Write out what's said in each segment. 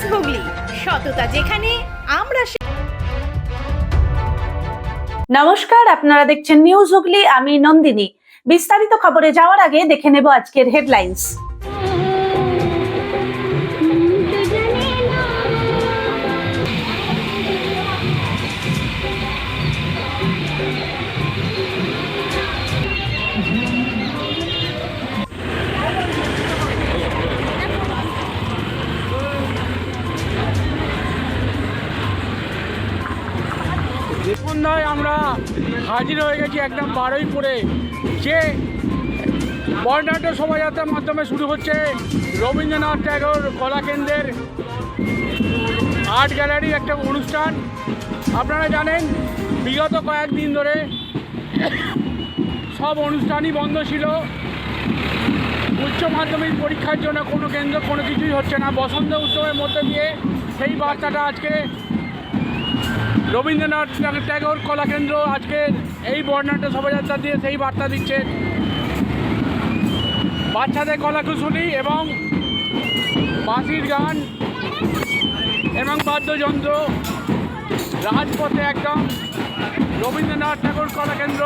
News Hooghly সততা যেখানে, আমরা নমস্কার, আপনারা দেখছেন নিউজ হুগলি আমি নন্দিনী। বিস্তারিত খবরে যাওয়ার আগে দেখে নেব আজকের হেডলাইন্স সন্ধ্যায় আমরা হাজির হয়ে গেছি একদম বারোই পরে যে বর্ণাঢ্য শোভাযাত্রার মাধ্যমে শুরু হচ্ছে রবীন্দ্রনাথ ট্যাগর কলা কেন্দ্রের আর্ট গ্যালারির একটা অনুষ্ঠান। আপনারা জানেন, বিগত কয়েকদিন ধরে সব অনুষ্ঠানই বন্ধ ছিল। উচ্চ মাধ্যমিক পরীক্ষার জন্য কোনো কেন্দ্র কোনো কিছুই হচ্ছে না। বসন্ত উৎসবের মধ্যে দিয়ে সেই বার্তাটা আজকে রবীন্দ্রনাথ ট্যাগর কলাকেন্দ্র আজকে এই বর্ণাঢ্য শোভাযাত্রা দিয়ে সেই বার্তা দিচ্ছে। বাচ্চাদের কলাকুশলী এবং বাঁশির গান এবং বাদ্যযন্ত্র রাজপথে একদম রবীন্দ্রনাথ ঠাকুর কলাকেন্দ্র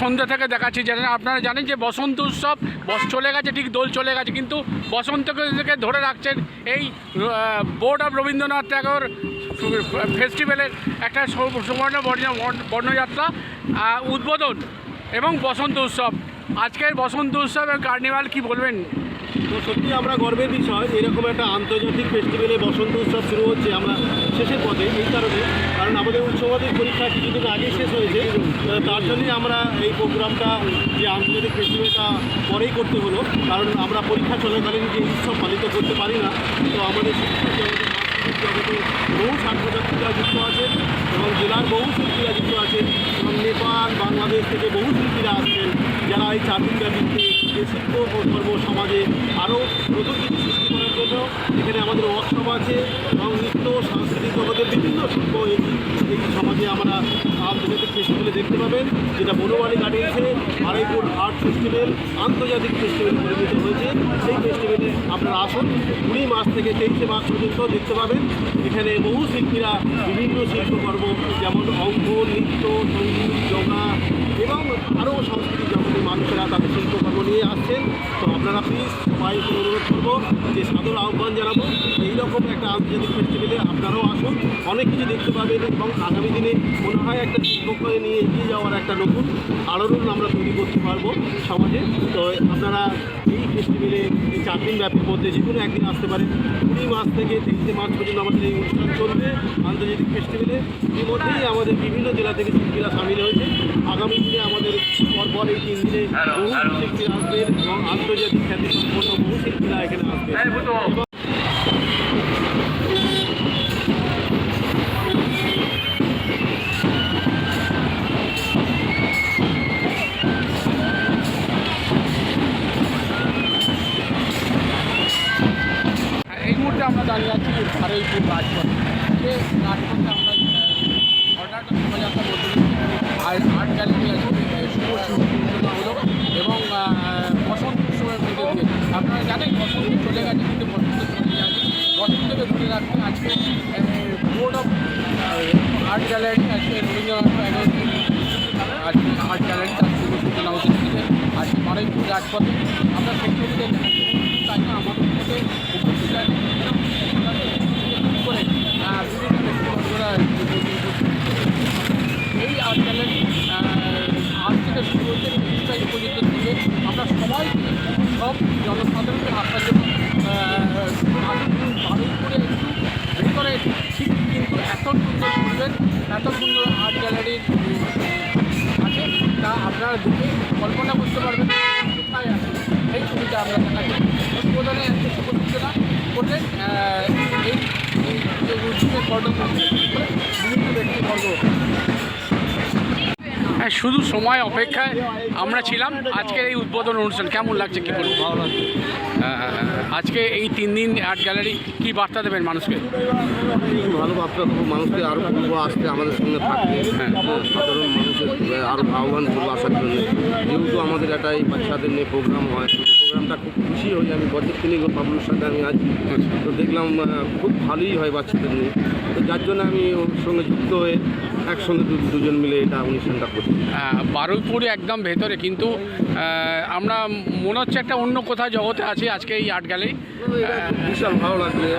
সন্ধ্যা থেকে দেখাচ্ছি জানেন আপনারা জানেন যে বসন্ত উৎসব, বস চলে গেছে, ঠিক দোল চলে গেছে, কিন্তু বসন্তকে থেকে ধরে রাখছেন এই বোর্ড অফ রবীন্দ্রনাথ ট্যাগর ফেস্টিভ্যালের একটা সুবর্ণ বর্ণ- বর্ণযাত্রা উদ্বোধন এবং বসন্ত উৎসব। আজকের বসন্ত উৎসব এবং কার্নিভাল কী বলবেন? তো সত্যি আমরা গর্বের বিষয়, এরকম একটা আন্তর্জাতিক ফেস্টিভ্যালে বসন্ত উৎসব শুরু হচ্ছে আমরা শেষের পথে এই কারণে, কারণ আমাদের উচ্চমাধ্যমিক পরীক্ষা কিছুদিন আগে শেষ হয়েছে তার জন্যই আমরা এই প্রোগ্রামটা, যে আন্তর্জাতিক ফেস্টিভ্যালটা পরেই করতে হলো, কারণ আমরা পরীক্ষা চলাকালীন যে উৎসব পালিত করতে পারি না, তো আমাদের শিক্ষক বহু ছাত্রছাত্রীরা যুক্ত আছেন এবং জেলার বহু শিল্পীরা যুক্ত আছেন এবং নেপাল, বাংলাদেশ থেকে বহু শিল্পীরা আসছেন, যারা এই ব্যাপী যে শিল্প ও ধর্ম সমাজে আরও নতুন কিছু সৃষ্টি করার জন্য এখানে আমাদের ওয়ার্কশপ আছে এবং নৃত্য, সাংস্কৃতিক জগতের বিভিন্ন শিল্প এই সমাজে আমরা আন্তর্জাতিক ফেস্টিভ্যালে দেখতে পাবেন, যেটা বনবাড়ি গার্ডেন্সে আড়াইপুর আর্ট ফেস্টিভ্যাল, আন্তর্জাতিক ফেস্টিভ্যাল পরিণত হয়েছে। সেই ফেস্টিভ্যালে আপনারা আসুন, কুড়ি মাস থেকে তেইশে মাস পর্যন্ত দেখতে পাবেন। এখানে বহু শিল্পীরা বিভিন্ন শিল্পকর্ম, যেমন অঙ্ক, নৃত্য, সংগীত যোগা এবং আরও সাংস্কৃতিক জগতের মানুষেরা শিল্পকর্ম নিয়ে আসছেন। তো আপনারা প্লিজ সবাই অনুরোধ করব যে সাদর আহ্বান জানাব। এইরকম একটা আন্তর্জাতিক ফেস্টিভ্যালে আপনারাও আসুন। অনেক কিছু দেখতে পাবেন এবং আগামী দিনে মনে হয় একটা শিল্পকে নিয়ে এগিয়ে যাওয়ার একটা নতুন আলোড়ন আমরা তৈরি করতে পারব সমাজে। তো আপনারা এই ফেস্টিভ্যালে এই চার দিন ব্যাপীর মধ্যে যে কোনো একদিন আসতে পারেন। কুড়ি মাস থেকে তেইশে মার্চ পর্যন্ত আমাদের এই অনুষ্ঠান চলবে আন্তর্জাতিক ফেস্টিভ্যালে ইতিমধ্যেই আমাদের বিভিন্ন জেলা থেকে শিল্পীরা সামিল হয়েছে। আগামী দিনে আমাদের পরপর এই তিন দিনে বহু শিল্পীরা আসবেন এবং আন্তর্জাতিক খ্যাতি সম্পন্ন বহু আমরা দাঁড়িয়ে আছি ভারতপুর রাজপথ। যে রাজপথে আমরা অর্ডারটা শোভাযাত্রা করতে আর গ্যালারি আছে। শুভ শুভ এবং বসন্ত উৎসবের মধ্যে দিয়ে আপনারা জানেন বসন্ত চলে গেছে কিন্তু বসন্ত চলে যায়নি। বসন্তকে ধরে রাখতে আজকে বোর্ড অফ আর্ট গ্যালারি আজকে রবীন্দ্রনাথ আজকে আর্ট গ্যালারি তার শুভ সূচনা হতে চলেছে আজকে বারুইপুর রাজপথে। আমরা সেখানে তাই না আমাদের মধ্যে উপস্থিত করে এই আর্ট গ্যালারি থেকে শুরু হচ্ছে তারিখ পর্যন্ত আমরা সবাই সব জনসাধারণকে আসার জন্য বারণ করে একটু ভিতরে ঠিক কিন্তু এত সুন্দর করবেন এত সুন্দর আর্ট গ্যালারির আছে, তা আপনারা দেখে কল্পনা করতে পারবেন কোথায় আছে। এই ছবিটা আমরা দেখাচ্ছি উদ্বোধনে একটা শুভ সূচনা করলেন এই যে উৎসবের কর্মসূচি বিভিন্ন ব্যক্তিবর্গ হ্যাঁ শুধু সময় অপেক্ষায় আমরা ছিলাম। আজকের এই উদ্বোধন অনুষ্ঠান কেমন লাগছে কী বলুন? ভালো লাগছে। আজকে এই তিন দিন আর্ট গ্যালারি কী বার্তা দেবেন মানুষকে? ভালো বার্তা দেবো মানুষকে আরও পূর্ব আসতে আমাদের সঙ্গে থাকবে হ্যাঁ। সাধারণ মানুষের আরও আহ্বান করব আসার জন্য। যেহেতু আমাদের একটা এই বাচ্চাদের নিয়ে প্রোগ্রাম হয় প্রোগ্রামটা খুব খুশি হই। আমি বছর তিনিক বাবলুর সাথে আমি আছি। তো দেখলাম খুব ভালোই হয় বাচ্চাদের নিয়ে। তো যার জন্য আমি ওর সঙ্গে যুক্ত হয়ে একসঙ্গে দুজন মিলে এটা অনুষ্ঠানটা করছি। আহ, বারুইপুরে একদম ভেতরে। কিন্তু আমরা মনে হচ্ছে একটা অন্য কোথাও জগতে আছি আজকে এই আর্ট গ্যালারি। বিশাল ভালো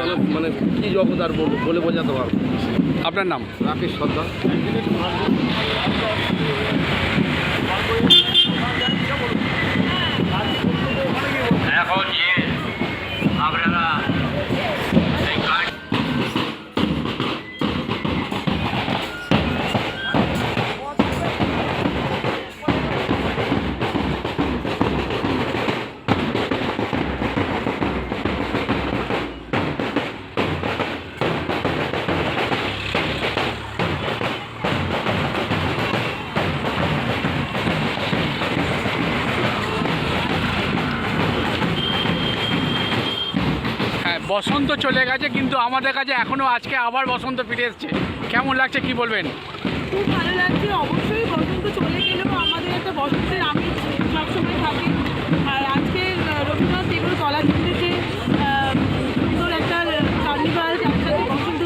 অনেক মানে কী জগৎ আর বলব বলে বোঝাতে পারব আপনার নাম? রাকেশ সর্দার। বসন্ত চলে গেছে কিন্তু আমাদের কাছে এখনও আজকে আবার বসন্ত ফিরে এসছে। কেমন লাগছে কি বলবেন? খুব ভালো লাগছে অবশ্যই বসন্ত চলে গেলেও আমাদের একটা বসন্তের আমেজ সবসময় থাকে। আর আজকে রবীন্দ্রনাথ টেগোর কলা কেন্দ্রে যে সুন্দর একটা কার্নিভাল একসাথে বসন্ত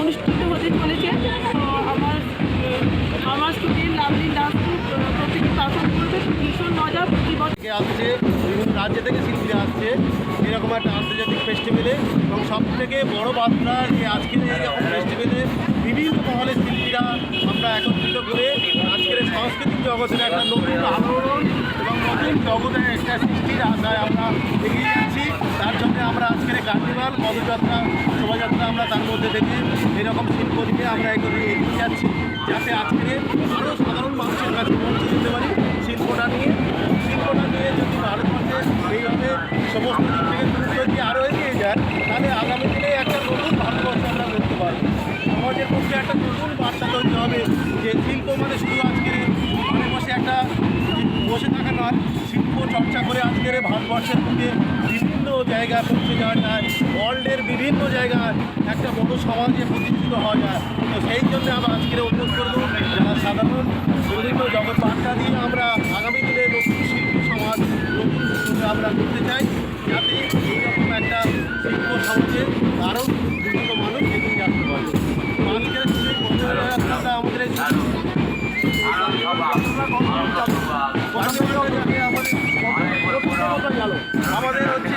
অনুষ্ঠিত হতে চলেছে। তো আমার আমার স্টুডেন্ট লাভলি দাস খুব প্রত্যেকে পারফর্ম করবে। ভীষণ মজা প্রতি বছর। আসছে বিভিন্ন রাজ্য থেকে শিল্পীরা আসছে। এরকম একটা আন্তর্জাতিক ফেস্টিভ্যালে এবং সব থেকে বড় বার্তা যে আজকের এইরকম ফেস্টিভ্যালে বিভিন্ন মহলের শিল্পীরা আমরা একত্রিত করে আজকের সাংস্কৃতিক জগতের একটা নতুন আলোড়ন এবং নতুন জগতের একটা সৃষ্টির আশায় আমরা এগিয়ে যাচ্ছি। তার জন্য আমরা আজকের কার্নিভাল পদযাত্রা, শোভাযাত্রা আমরা তার মধ্যে থেকে এরকম শিল্প নিয়ে আমরা এগিয়ে এগিয়ে যাচ্ছি যাতে আজকে আরও সাধারণ মানুষের কাছে পৌঁছে দিতে পারি শিল্পটা নিয়ে। শিল্পটা নিয়ে এইভাবে সমস্ত দিক থেকে গুরুত্ব দিয়ে আরও এগিয়ে যায় তাহলে আগামী দিনে একটা নতুন ভারতবর্ষ আমরা করতে পারব সমাজের পক্ষে একটা নতুন বার্তা তৈরি হবে যে শিল্প মানে শুধু আজকে ঘরে বসে একটা বসে থাকা নয় শিল্প চর্চা করে আজকের ভারতবর্ষের বুকে বিভিন্ন জায়গায় পৌঁছে যাওয়া যায় ওয়ার্ল্ডের বিভিন্ন জায়গায় একটা বড় সমাজে প্রতিষ্ঠিত হওয়া যায় তো সেই জন্য আমরা আজকের অনুরোধ করব যারা সাধারণ বিভিন্ন জগৎ বার্তা দিয়ে আমরা আগামী দিনে আমরা করতে চাই যাতে এইরকম একটা শিল্প সমাজে আরও বিভিন্ন মানুষ এগিয়ে আসতে পারে। সেই পদযাত্রাটা আমাদের আমাদের হচ্ছে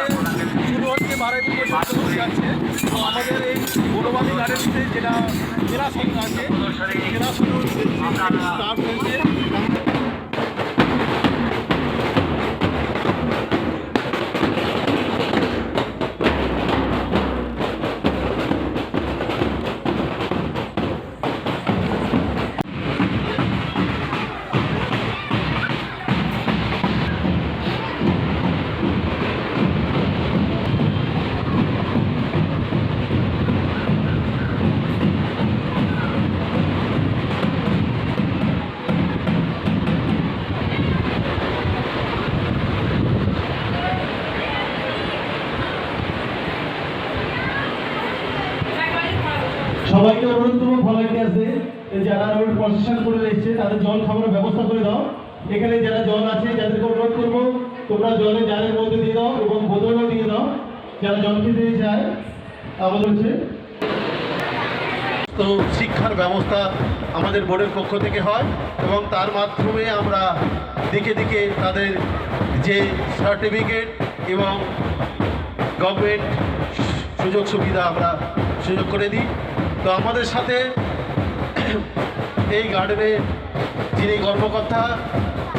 শুরু হচ্ছে বারোই পর্যন্ত যাচ্ছে তো আমাদের এই বনবাদী গার্ডেন্সে যেটা জেলা সদর আছে, জেলা সদর স্টাফ হয়েছে প্রসেশন করে এসছে তাদের জল খাবারের ব্যবস্থা করে দাও। এখানে যারা জল আছে যাদেরকে অনুরোধ করব, তোমরা জলে জারের মধ্যে দিয়ে দাও এবং বোতলও দিয়ে দাও। যারা জল খেতে চায় আমাদের হচ্ছে তো শিক্ষার ব্যবস্থা আমাদের বোর্ডের পক্ষ থেকে হয় এবং তার মাধ্যমে আমরা দিকে দিকে তাদের যে সার্টিফিকেট এবং গভর্নমেন্ট সুযোগ সুবিধা আমরা সুযোগ করে দিই। তো আমাদের সাথে এই গার্ডেনে যিনি কর্মকর্তা,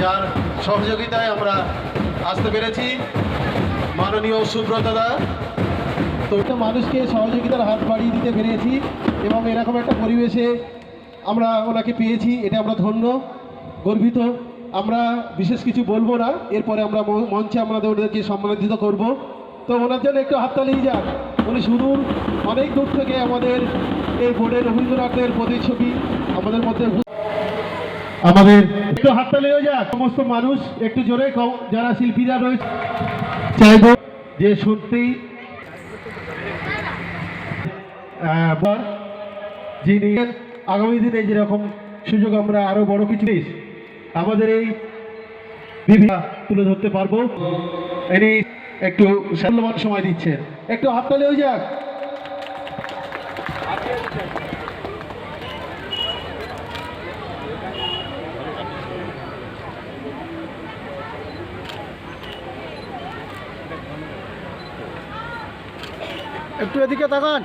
যার সহযোগিতায় আমরা আসতে পেরেছি। মাননীয় সুব্রত দা। তো মানুষকে সহযোগিতার হাত বাড়িয়ে দিতে পেরেছি এবং এরকম একটা পরিবেশে আমরা ওনাকে পেয়েছি, এটা আমরা ধন্য, গর্বিত। আমরা বিশেষ কিছু বলব না, এরপরে আমরা মঞ্চে আমাদের ওদেরকে সম্মানিত করব। তো ওনার জন্য একটু হাততালি যাক। উনি সুদূর, অনেক দূর থেকে আমাদের এই বোর্ডের রবীন্দ্রনাথের প্রতিচ্ছবি আমাদের মধ্যে আমাদের একটু হাততালি হয়ে যাক। সমস্ত মানুষ একটু জোরে যারা শিল্পীরা রয়েছে। চাইব যে সত্যি যিনি আগামী দিনে যেরকম সুযোগ আমরা আরও বড় কিছু আমাদের এই বিভিন্ন তুলে ধরতে পারব। ইনি একটু মূল্যবান সময় দিচ্ছেন একটু হাততালি হয়ে যাক। একটু এদিকে তাকান।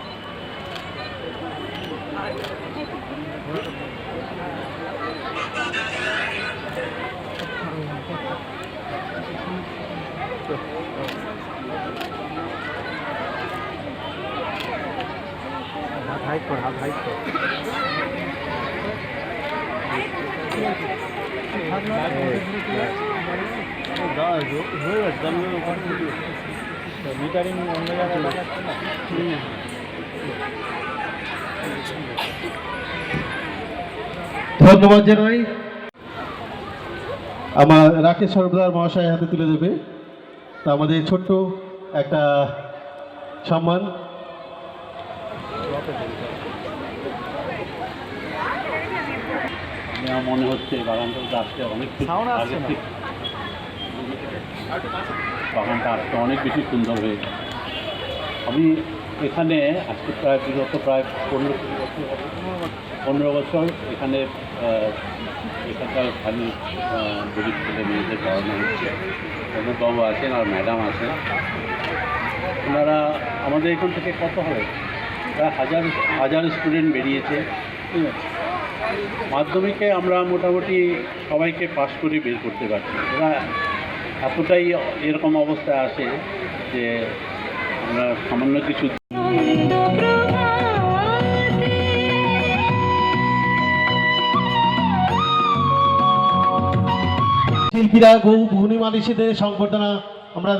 ধন্যবাদ জানাই। আমার রাকেশ সর্বদার মহাশয় হাতে তুলে দেবে। তা আমাদের ছোট্ট একটা সম্মান। আমার মনে হচ্ছে বাগানটা আসতে অনেক বাগানটা আসতে অনেক বেশি সুন্দর হয়ে আমি এখানে আজকে প্রায় বিগত প্রায় পনেরো বছর পনেরো বছর এখানে এখানকার খালি গরিব ছেলে মেয়েদের পড়ানো হচ্ছে। বাবু আছেন আর ম্যাডাম আছেন। ওনারা আমাদের এখান থেকে কত হবে? প্রায় হাজার হাজার স্টুডেন্ট বেরিয়েছে। ঠিক আছে? মাধ্যমিকে আমরা মোটামুটি সবাইকে পাস করে বের করতে পারছি। ওরা এতটাই এরকম অবস্থায় আসে যে আমরা সামান্য কিছু শিল্পীরা বহু ভূমি মানুষদের সংবর্ধনা আমরা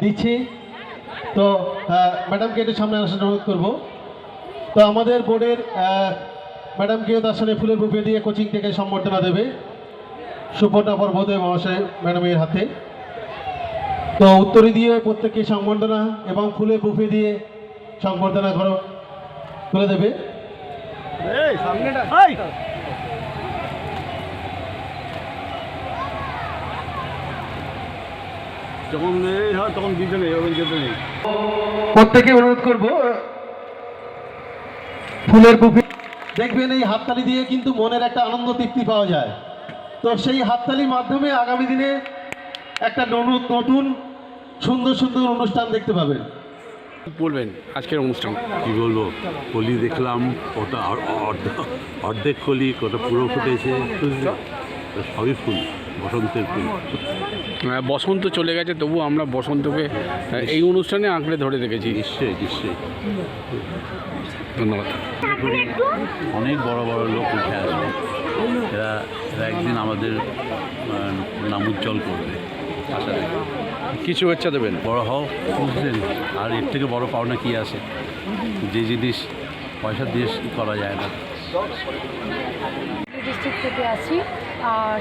দিচ্ছি। তো ম্যাডামকে একটু সামনে আসার অনুরোধ করব। তো আমাদের বোর্ডের ম্যাডামকেও তার সঙ্গে ফুলের বুফে দিয়ে কোচিং থেকে সম্বর্ধনা দেবে। সুপর্ণা পর্বতী মহাশয় ম্যাডামের হাতে। তো উত্তরে দিয়ে প্রত্যেককে সংবর্ধনা এবং ফুলের বুফে দিয়ে সংবর্ধনা করো তুলে দেবে। যখন এই হয় তখন প্রত্যেকে অনুরোধ করব ফুলের বুফে দেখবেন এই হাততালি দিয়ে কিন্তু মনের একটা আনন্দ তৃপ্তি পাওয়া যায়। তো সেই হাততালির মাধ্যমে আগামী দিনে একটা নতুন সুন্দর সুন্দর অনুষ্ঠান দেখতে পাবেন। বলবেন আজকের অনুষ্ঠান। কী বলব? কলি দেখলাম কটা অর- অর্ধেক কলি কটা পুরো ফুটেছে। সবই ফুল। বসন্তের ফুল বসন্ত চলে গেছে তবু আমরা বসন্তকে এই অনুষ্ঠানে আঁকড়ে ধরে রেখেছি। নিশ্চয়ই নিশ্চয়ই। ধন্যবাদ। অনেক বড় বড় লোক উঠে আসবে। এরা এরা একদিন আমাদের নাম উজ্জ্বল করবে। আশা রাখি। কি শুভেচ্ছা দেবেন বড় হও বুঝলেন? আর এর থেকে বড় পাওনা কি আছে? যে জিনিস পয়সা দিয়ে করা যায় না। ডিস্ট্রিক্ট থেকে আর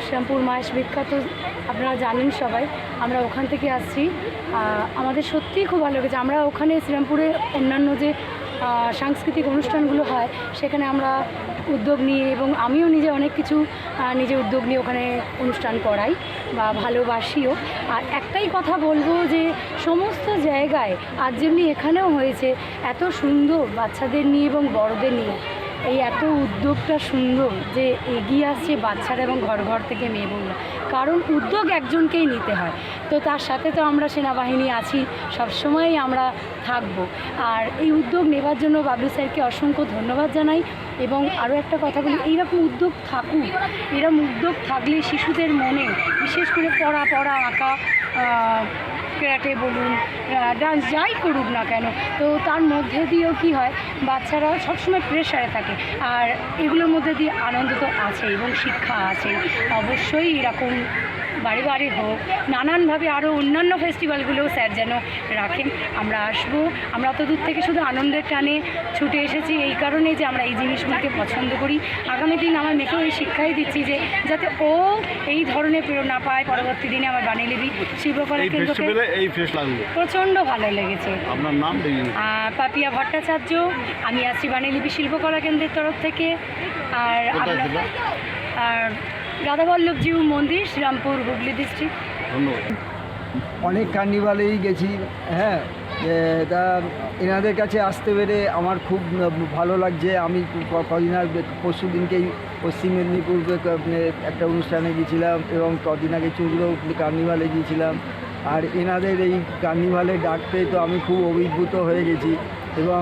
শ্যামপুর মায়েশ বিখ্যাত, আপনারা জানেন সবাই, আমরা ওখান থেকে আসছি। আমাদের সত্যিই খুব ভালো লেগেছে। আমরা ওখানে শ্রীরামপুরে অন্যান্য যে সাংস্কৃতিক অনুষ্ঠানগুলো হয়, সেখানে আমরা উদ্যোগ নিয়ে এবং আমিও নিজে অনেক কিছু নিজে উদ্যোগ নিয়ে ওখানে অনুষ্ঠান করাই বা ভালোবাসিও। আর একটাই কথা বলব যে, সমস্ত জায়গায় আজ যেমনি এখানেও হয়েছে, এত সুন্দর বাচ্চাদের নিয়ে এবং বড়দের নিয়ে। এই এত উদ্যোগটা সুন্দর যে এগিয়ে আসছে বাচ্চারা এবং ঘর ঘর থেকে মেয়ে বোনরা কারণ উদ্যোগ একজনকেই নিতে হয়। তো তার সাথে তো আমরা সেনাবাহিনী আছি, সবসময়ই আমরা থাকব। আর এই উদ্যোগ নেবার জন্য বাবলু স্যারকে অসংখ্য ধন্যবাদ জানাই এবং আরও একটা কথা বলি, এইরকম উদ্যোগ থাকুক, এরকম উদ্যোগ থাকলে শিশুদের মনে বিশেষ করে পড়া পড়া আঁকা ক্যারাটে বলুন ডান্স যাই করুক না কেন, তো তার মধ্যে দিয়েও কি হয় বাচ্চারা সবসময় প্রেশারে থাকে, আর এগুলোর মধ্যে দিয়ে আনন্দ তো আছে এবং শিক্ষা আছে অবশ্যই এরকম বাড়ি বাড়ি হোক নানানভাবে আরও অন্যান্য ফেস্টিভ্যালগুলোও স্যার যেন রাখেন। আমরা আসব। আমরা অত দূর থেকে শুধু আনন্দের টানে ছুটে এসেছি। এই কারণে যে আমরা এই জিনিসগুলোকে পছন্দ করি। আগামী দিন আমার মেয়েকেও এই শিক্ষাই দিচ্ছি যে যাতে ও এই ধরনের প্রেরণা পায়। পরবর্তী দিনে আমার বানিয়ে শিল্পকলা এই কেন্দ্রকে প্রচণ্ড ভালো লেগেছে। আপনার নাম আর পাপিয়া ভট্টাচার্য আমি আসছি বাণীলিপি শিল্পকলা কেন্দ্রের তরফ থেকে। আর আর রাধাবল্লভজিউ মন্দির শ্রীরামপুর হুগলি ডিস্ট্রিক্ট ধন্যবাদ। অনেক কার্নিভালেই গেছি হ্যাঁ তা এনাদের কাছে আসতে পেরে আমার খুব ভালো লাগছে। আমি কদিন আগে পরশু দিনকেই পশ্চিম মেদিনীপুর একটা অনুষ্ঠানে গিয়েছিলাম এবং কদিন আগে চুঁচড়ো কার্নিভালে গিয়েছিলাম। আর এনাদের এই কার্নিভালে ডাকতে তো আমি খুব অভিভূত হয়ে গেছি এবং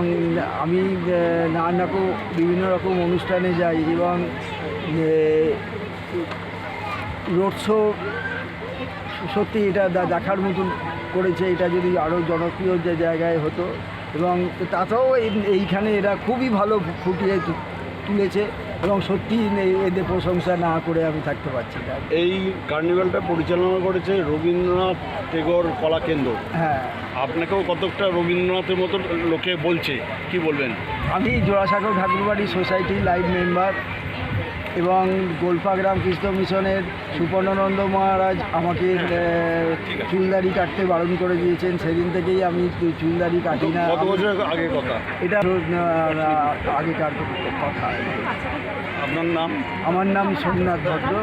আমি এ, নানান রকম বিভিন্ন রকম অনুষ্ঠানে যাই এবং রোড শো সত্যি এটা দেখার মতন করেছে এটা যদি আরও জনপ্রিয় যে জায়গায় হতো। এবং তাতেও এই- এইখানে এরা খুবই ভালো ফুটিয়ে তুলেছে এবং সত্যি এদের প্রশংসা না করে আমি থাকতে পারছি না। এই কার্নিভালটা পরিচালনা করেছে রবীন্দ্রনাথ টেগোর কলা কেন্দ্র। হ্যাঁ। আপনাকেও কতকটা রবীন্দ্রনাথের মতো লোকে বলছে কি বলবেন? আমি জোড়াসাঁকর ঠাকুরবাড়ি সোসাইটি লাইভ মেম্বার এবং গোলপাগ্রাম কৃষ্ণ মিশনের সুপর্ণানন্দ মহারাজ আমাকে চুলদারি চুলদাড়ি কাটতে বারণ করে দিয়েছেন। সেদিন থেকেই আমি চুলদাড়ি কাটি না। এটা আগেকার কথা। আপনার নাম? আমার নাম সোমনাথ ভদ্র।